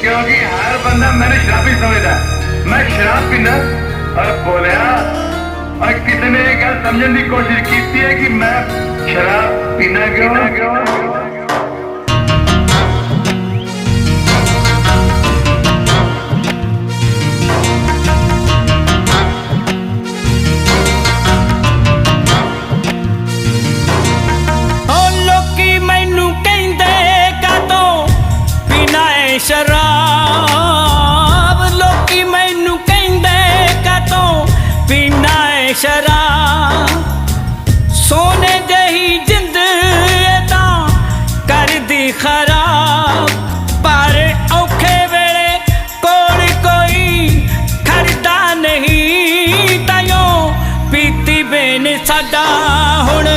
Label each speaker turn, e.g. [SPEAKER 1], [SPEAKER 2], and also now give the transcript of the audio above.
[SPEAKER 1] ਕਿਉਂਕਿ ਹਰ ਬੰਦਾ ਮੈਨੂੰ ਸ਼ਰਾਬੀ ਸਮਝਦਾ ਮੈਂ ਸ਼ਰਾਬ ਪੀਣਾ ਔਰ ਬੋਲਿਆ, ਔਰ ਕਿਸੇ ਨੇ ਇਹ ਗੱਲ ਸਮਝਣ ਦੀ ਕੋਸ਼ਿਸ਼
[SPEAKER 2] ਕੀਤੀ ਹੈ ਕਿ ਮੈਂ ਸ਼ਰਾਬ ਪੀਣਾ ਕਿਉਂ? ਸ਼ਰਾਬ। ਲੋਕੀ ਮੈਨੂੰ ਕਹਿੰਦੇ, ਕਦੋਂ ਪੀਣਾ ਏ ਸ਼ਰਾਬ? ਸੋਨੇ ਜਹੀ ਜਿੰਦ ਤਾਂ ਕਰਦੀ ਖਰਾਬ। ਪਰ ਔਖੇ ਵੇਲੇ ਕੋਲ ਕੋਈ ਖੜਦਾ ਨਹੀਂ ਤਾਇਓ ਪੀਤੀ ਬੇਨ ਸਾਡਾ ਹੁਣ।